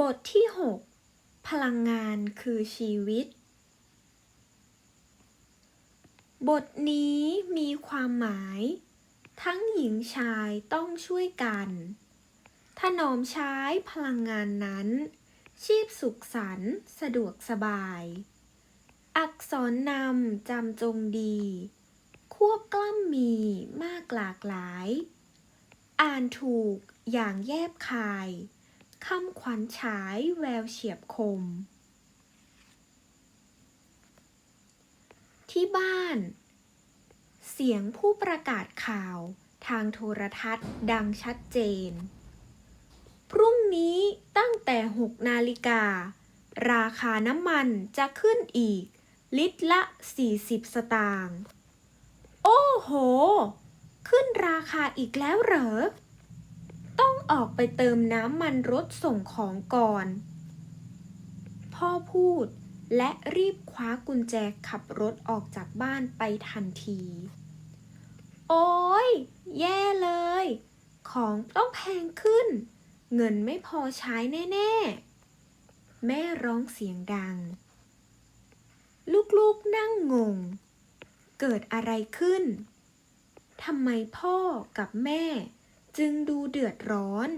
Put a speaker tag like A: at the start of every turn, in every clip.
A: บทที่ 6 พลังงานคือชีวิต บทนี้มีความหมาย ทั้งหญิงชายต้องช่วยกัน ถนอมใช้พลังงานนั้น ชีพสุขสันต์สะดวกสบาย อักษรนำจำจงดี ควบกล้ำมีมากหลากหลาย อ่านถูกอย่างแยบคาย คำขวัญฉายแววเฉียบคม ที่บ้าน เสียงผู้ประกาศข่าวทางโทรทัศน์ดังชัดเจน พรุ่งนี้ตั้งแต่ 6 นาฬิกา ราคาน้ำมันจะขึ้นอีก ลิตรละ 40 สตางค์ โอ้โห ขึ้นราคาอีกแล้วเหรอ องออกไปเติมน้ำมันรถส่งของก่อน พ่อพูดและรีบคว้ากุญแจขับรถออกจากบ้านไปทันที โอ้ย แย่เลย ของต้องแพงขึ้น เงินไม่พอใช้แน่ ๆ แม่ร้องเสียงดัง ลูกๆนั่งงง เกิดอะไรขึ้น ทำไมพ่อกับแม่ จึงดูเดือดร้อน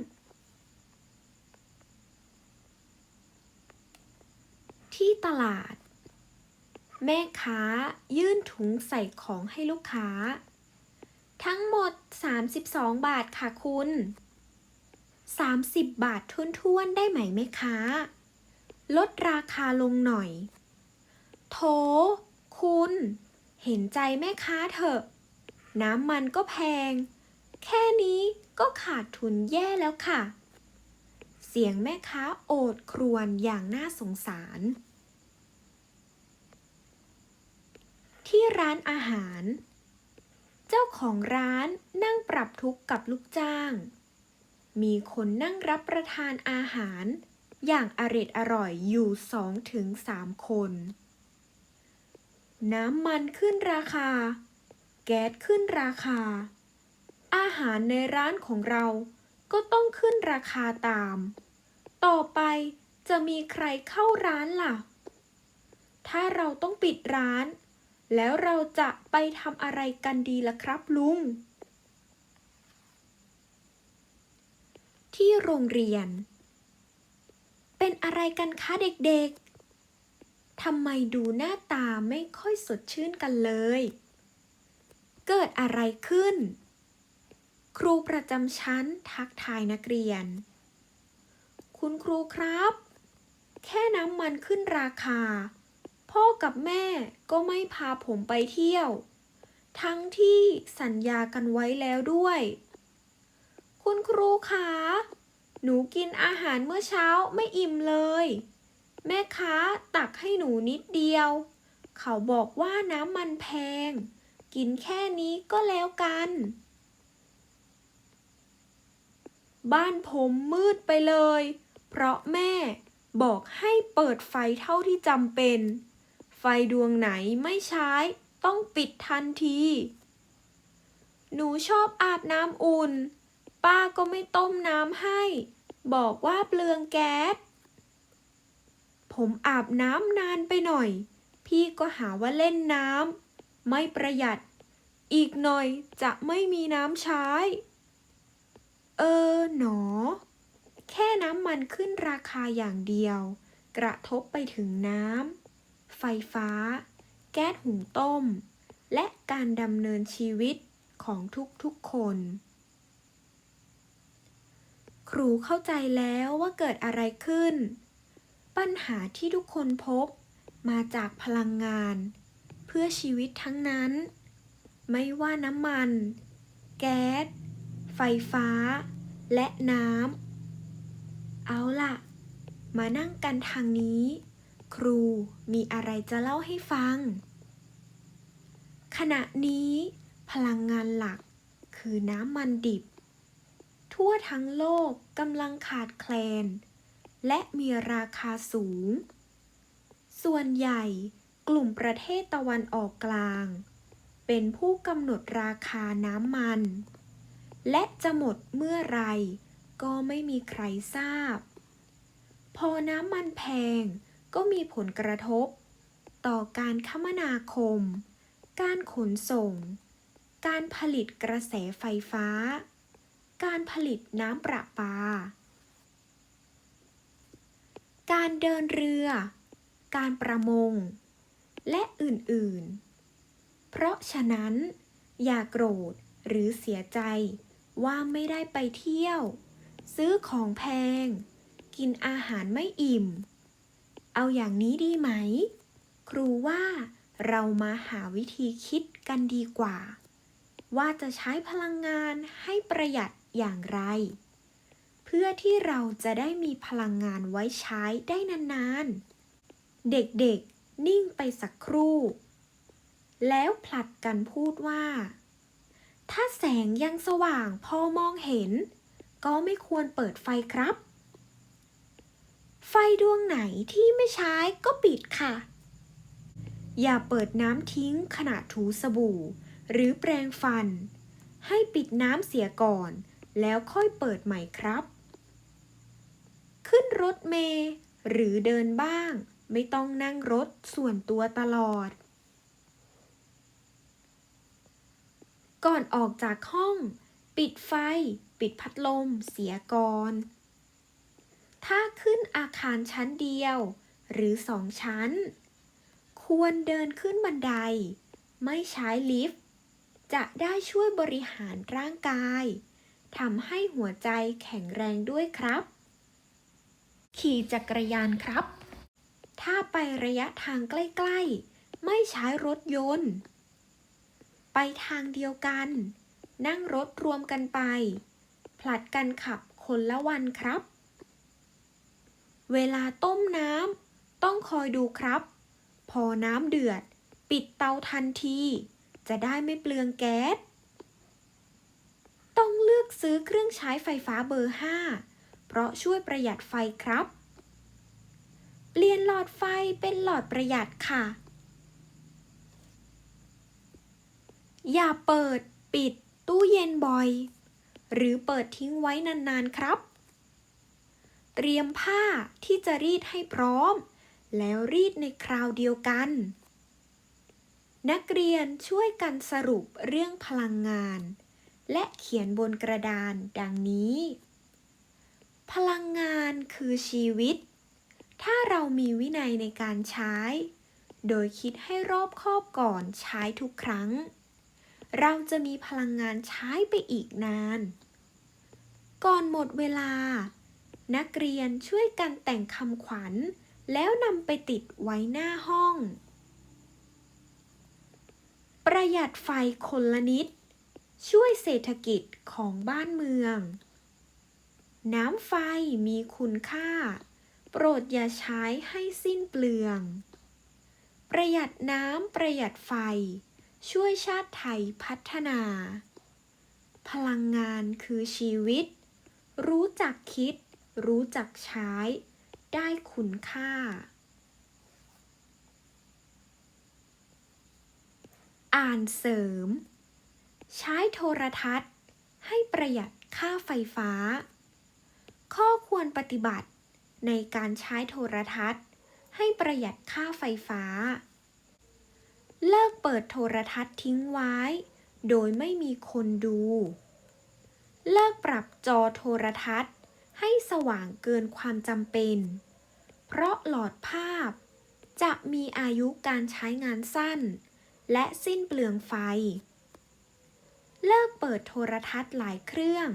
A: ที่ตลาด แม่ค้ายื่นถุงใส่ของให้ลูกค้า ทั้งหมด 32 บาทค่ะคุณ 30 บาทท้วนๆ ได้ไหมแม่ค้า ลดราคาลงหน่อย โถ คุณ เห็นใจแม่ค้าเถอะ น้ำมันก็แพง แค่นี้ก็ขาดทุนแย่แล้วค่ะ เสียงแม่ค้าโอดครวญอย่างน่าสงสาร ที่ร้านอาหาร เจ้าของร้านนั่งปรับทุกข์กับลูกจ้าง มีคนนั่งรับประทานอาหารอย่างอร็ดอร่อยอยู่สองถึงสามคน น้ำมันขึ้นราคา แก๊สขึ้นราคา อาหารในร้านของเราก็ต้องขึ้นราคาตาม ต่อไปจะมีใครเข้าร้านล่ะ ถ้าเราต้องปิดร้าน แล้วเราจะไปทำอะไรกันดีล่ะครับลุง ที่โรงเรียน เป็นอะไรกันคะเด็กๆ ทำไมดูหน้าตาไม่ค่อยสดชื่นกันเลย เกิดอะไรขึ้น ครูประจำชั้นทักทายนักเรียน คุณครูครับ แค่น้ำมันขึ้นราคา พ่อกับแม่ก็ไม่พาผมไปเที่ยว ทั้งที่สัญญากันไว้แล้วด้วย คุณครูคะหนูกินอาหารเมื่อเช้าไม่อิ่มเลย แม่ค้าตักให้หนูนิดเดียว เขาบอกว่าน้ำมันแพง กินแค่นี้ก็แล้วกัน บ้านผมมืดไปเลย เพราะแม่บอกให้เปิดไฟเท่าที่จำเป็น ไฟดวงไหนไม่ใช้ ต้องปิดทันที หนูชอบอาบน้ำอุ่น ป้าก็ไม่ต้มน้ำให้ บอกว่าเปลืองแก๊ส ผมอาบน้ำนานไปหน่อย พี่ก็หาว่าเล่นน้ำ ไม่ประหยัด อีกหน่อยจะไม่มีน้ำใช้ เออหนอ แค่น้ำมันขึ้นราคาอย่างเดียว กระทบไปถึงน้ำ ไฟฟ้า แก๊สหุงต้ม และการดำเนินชีวิตของทุกๆคน ครูเข้าใจแล้วว่าเกิดอะไรขึ้น ปัญหาที่ทุกคนพบมาจากพลังงาน เพื่อชีวิตทั้งนั้น ไม่ว่าน้ำมัน แก๊ส ไฟฟ้า และน้ำ เอาล่ะ มานั่งกันทางนี้ ครูมีอะไรจะเล่าให้ฟัง ขณะนี้ พลังงานหลักคือน้ำมันดิบ ทั่วทั้งโลกกำลังขาดแคลน และมีราคาสูง ส่วนใหญ่กลุ่มประเทศตะวันออกกลาง เป็นผู้กำหนดราคาน้ำมัน และจะหมดเมื่อไรก็ไม่มีใครทราบ พอน้ำมันแพงก็มีผลกระทบ ต่อการคมนาคม การขนส่ง การผลิตกระแสไฟฟ้า การผลิตน้ำประปา การเดินเรือ การประมง และอื่น ๆ เพราะฉะนั้น อย่าโกรธหรือเสียใจ ว่าไม่ได้ไปเที่ยว ซื้อของแพง กินอาหารไม่อิ่ม เอาอย่างนี้ดีไหม ครูว่าเรามาหาวิธีคิดกันดีกว่า ว่าจะใช้พลังงานให้ประหยัดอย่างไร เพื่อที่เราจะได้มีพลังงานไว้ใช้ได้นานๆ เด็กๆนิ่งไปสักครู่ แล้วผลัดกันพูดว่า ถ้าแสงยังสว่างพอมองเห็น ก็ไม่ควรเปิดไฟครับ ไฟดวงไหนที่ไม่ใช้ก็ปิดค่ะ อย่าเปิดน้ำทิ้งขณะถูสบู่ หรือแปรงฟัน ให้ปิดน้ำเสียก่อน แล้วค่อยเปิดใหม่ครับ ขึ้นรถเมล์หรือเดินบ้าง ไม่ต้องนั่งรถส่วนตัวตลอด ก่อนออกจากห้อง ปิดไฟ ปิดพัดลม เสียก่อน ถ้าขึ้นอาคารชั้นเดียว หรือสองชั้น ควรเดินขึ้นบันได ไม่ใช้ลิฟต์ จะได้ช่วยบริหารร่างกายทำให้หัวใจแข็งแรงด้วยครับ ขี่จักรยานครับ ถ้าไประยะทางใกล้ ๆ ไม่ใช้รถยนต์ ไปทางเดียวกัน นั่งรถรวมกันไป ผลัดกันขับคนละวันครับ เวลาต้มน้ำต้องคอยดูครับ พอน้ำเดือด ปิดเตาทันที จะได้ไม่เปลืองแก๊ส ต้องเลือกซื้อเครื่องใช้ไฟฟ้าเบอร์ 5 เพราะช่วยประหยัดไฟครับ เปลี่ยนหลอดไฟเป็นหลอดประหยัดค่ะ อย่าเปิดปิดตู้เย็นบ่อย หรือเปิดทิ้งไว้นานๆครับ เตรียมผ้าที่จะรีดให้พร้อม แล้วรีดในคราวเดียวกัน นักเรียนช่วยกันสรุปเรื่องพลังงาน และเขียนบนกระดานดังนี้ พลังงานคือชีวิต ถ้าเรามีวินัยในการใช้ โดยคิดให้รอบคอบก่อนใช้ทุกครั้ง เราจะมีพลังงานใช้ไปอีกนาน ก่อนหมดเวลา นักเรียนช่วยกันแต่งคำขวัญ แล้วนำไปติดไว้หน้าห้อง ประหยัดไฟคนละนิด ช่วยเศรษฐกิจของบ้านเมือง น้ำไฟมีคุณค่า โปรดอย่าใช้ให้สิ้นเปลือง ประหยัดน้ำประหยัดไฟ ช่วยชาติไทยพัฒนา พลังงานคือชีวิต รู้จักคิด รู้จักใช้ ได้คุณค่า อ่านเสริม ใช้โทรทัศน์ ให้ประหยัดค่าไฟฟ้า ข้อควรปฏิบัติในการใช้โทรทัศน์ ให้ประหยัดค่าไฟฟ้า เลิกเปิดโทรทัศน์ทิ้งไว้ โดยไม่มีคนดู เลิกปรับจอโทรทัศน์ ให้สว่างเกินความจำเป็น เพราะหลอดภาพ จะมีอายุการใช้งานสั้น และสิ้นเปลืองไฟ เลิกเปิดโทรทัศน์หลายเครื่อง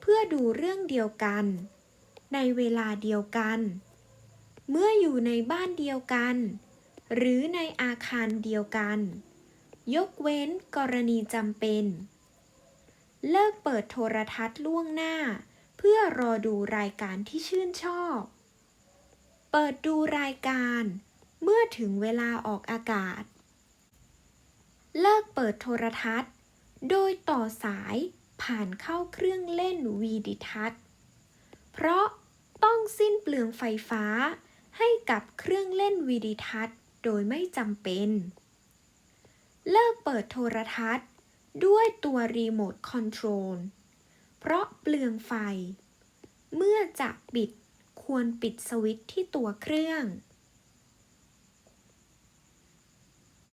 A: เพื่อดูเรื่องเดียวกัน ในเวลาเดียวกัน เมื่ออยู่ในบ้านเดียวกัน หรือในอาคารเดียวกัน ยกเว้นกรณีจำเป็น เลิกเปิดโทรทัศน์ล่วงหน้า เพื่อรอดูรายการที่ชื่นชอบ เปิดดูรายการ เมื่อถึงเวลาออกอากาศ เลิกเปิดโทรทัศน์ โดยต่อสายผ่านเข้าเครื่องเล่นวีดิทัศน์ เพราะต้องสิ้นเปลืองไฟฟ้าให้กับเครื่องเล่นวีดิทัศน์ โดยไม่จำเป็น เลิกเปิดโทรทัศน์ ด้วยตัวรีโมทคอนโทรล เพราะเปลืองไฟ เมื่อจะปิดควรปิดสวิตช์ที่ตัวเครื่อง